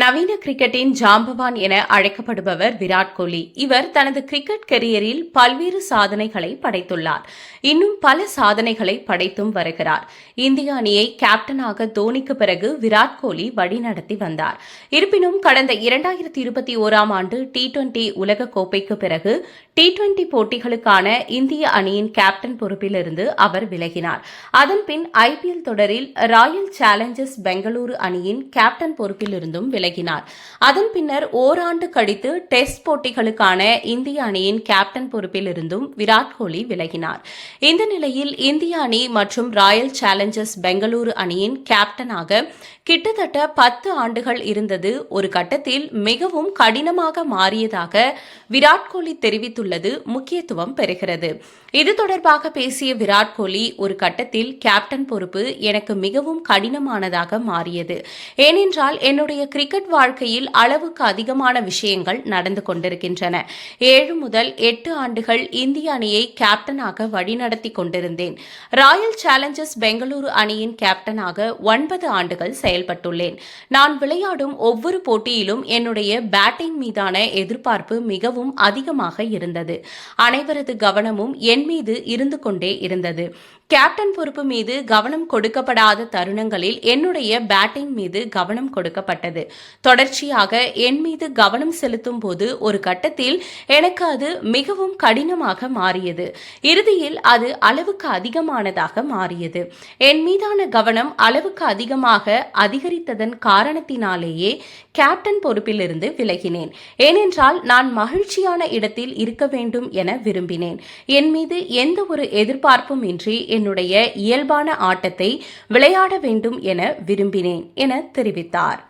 நவீன கிரிக்கெட்டின் ஜாம்பவான் என அழைக்கப்படுபவர் விராட் கோலி. இவர் தனது கிரிக்கெட் கெரியரில் பல்வேறு சாதனைகளை படைத்துள்ளார். இன்னும் பல சாதனைகளை படைத்தும் வருகிறார். இந்திய அணியை கேப்டனாக தோனிக்கு பிறகு விராட் கோலி வழிநடத்தி வந்தார். இருப்பினும் கடந்த இரண்டாயிரத்தி இருபத்தி ஓராம் ஆண்டு டி டுவெண்டி உலகக்கோப்பைக்கு பிறகு டி டுவெண்டி போட்டிகளுக்கான இந்திய அணியின் கேப்டன் பொறுப்பிலிருந்து அவர் விலகினார். அதன்பின் ஐபிஎல் தொடரில் ராயல் சேலஞ்சர்ஸ் பெங்களூரு அணியின் கேப்டன் பொறுப்பிலிருந்தும் விலகினார் அதன் பின்னர் ஓராண்டு கழித்து டெஸ்ட் போட்டிகளுக்கான இந்திய அணியின் கேப்டன் பொறுப்பில் இருந்தும் விராட் கோலி விலகினார். இந்த நிலையில் இந்திய அணி மற்றும் ராயல் சேலஞ்சர்ஸ் பெங்களூரு அணியின் கேப்டனாக கிட்டத்தட்ட பத்து ஆண்டுகள் இருந்தது. ஒரு கட்டத்தில் மிகவும் கடினமாக மாறியதாக விராட் கோலி தெரிவித்துள்ளது முக்கியத்துவம் பெறுகிறது. இது தொடர்பாக பேசிய விராட் கோலி ஒரு கட்டத்தில் கேப்டன் பொறுப்பு எனக்கு மிகவும் கடினமானதாக மாறியது. ஏனென்றால் என்னுடைய கிரிக்கெட் கிரிக்கெட் வாழ்க்கையில் அளவுக்கு அதிகமான விஷயங்கள் நடந்து கொண்டிருக்கின்றன. ஏழு முதல் எட்டு ஆண்டுகள் இந்திய அணியை கேப்டனாக வழிநடத்தி கொண்டிருந்தேன். ராயல் சேலஞ்சர்ஸ் பெங்களூரு அணியின் கேப்டனாக ஒன்பது ஆண்டுகள் செயல்பட்டுள்ளேன். நான் விளையாடும் ஒவ்வொரு போட்டியிலும் என்னுடைய பேட்டிங் மீதான எதிர்பார்ப்பு மிகவும் அதிகமாக இருந்தது. அனைவரது கவனமும் என் மீது இருந்து கொண்டே இருந்தது. கேப்டன் பொறுப்பு மீது கவனம் கொடுக்கப்படாத தருணங்களில் என்னுடைய பேட்டிங் மீது கவனம் கொடுக்கப்பட்டது. தொடர்ச்சியாக என் மீது கவனம் செலுத்தும் போது ஒரு கட்டத்தில் எனக்கு அது மிகவும் கடினமாக மாறியது. இறுதியில் அது அளவுக்கு அதிகமானதாக மாறியது. என் மீதான கவனம் அளவுக்கு அதிகமாக அதிகரித்ததன் காரணத்தினாலேயே கேப்டன் பொறுப்பிலிருந்து விலகினேன். ஏனென்றால் நான் மகிழ்ச்சியான இடத்தில் இருக்க வேண்டும் என விரும்பினேன். என் மீது எந்த ஒரு எதிர்பார்ப்பும் இன்றி என்னுடைய இயல்பான ஆட்டத்தை விளையாட வேண்டும் என விரும்பினேன் என தெரிவித்தார்.